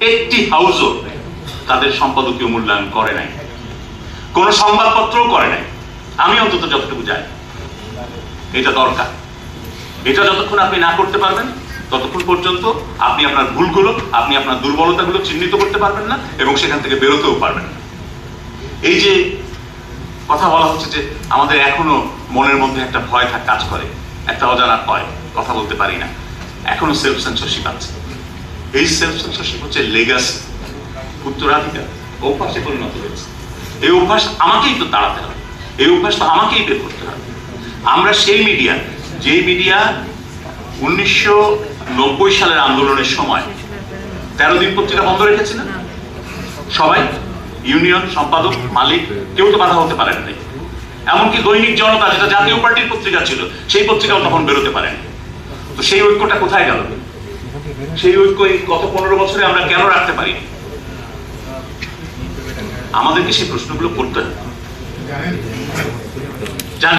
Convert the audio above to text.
একটি হাউসও তাদের সম্পাদকীয় মূল্যায়ন করে নাই। কোন সংবাদপত্রও করে নাই। আমি অন্তত যতটুকু জানি, এটা দরকার। এটা যতক্ষণ আপনি না করতে পারবেন, ততক্ষণ পর্যন্ত আপনি আপনার ভুলগুলো, আপনি আপনার দুর্বলতাগুলো চিহ্নিত করতে পারবেন না এবং সেখান থেকে বেরোতেও পারবেন না। এই যে কথা বলা হচ্ছে যে আমাদের এখনও মনের মধ্যে একটা ভয় কাজ করে, একটা অজানা ভয়, কথা বলতে পারি না। এখনও সেলফ সেন্সরশিপ আছে। এই সেলফ সেন্সরশিপ হচ্ছে লেগাসি উত্তরাধিকার। অভ্যাসে পরিণত হয়েছে। এই অভ্যাস আমাকেই তো তাড়াতে হবে। এই অভ্যাস তো আমাকেই বের করতে হবে। আমরা সেই মিডিয়া যেই মিডিয়া উনিশশো নব্বই সালের আন্দোলনের সময় তেরো দিন পত্রিকা বন্ধ রেখেছে না সবাই ইউনিয়ন সম্পাদক, মালিক, কেউ তো বাধা হতে পারেন নাই। এমনকি দৈনিক জনতা, যেটা জাতীয় পার্টির পত্রিকা ছিল, সেই পত্রিকাও তখন বেরোতে পারেন। তো সেই ঐক্যটা কোথায় গেল? সেই ঐক্য এই গত পনেরো বছরে আমরা কেন রাখতে পারি? আমাদেরকে সেই প্রশ্নগুলো করতে হবে।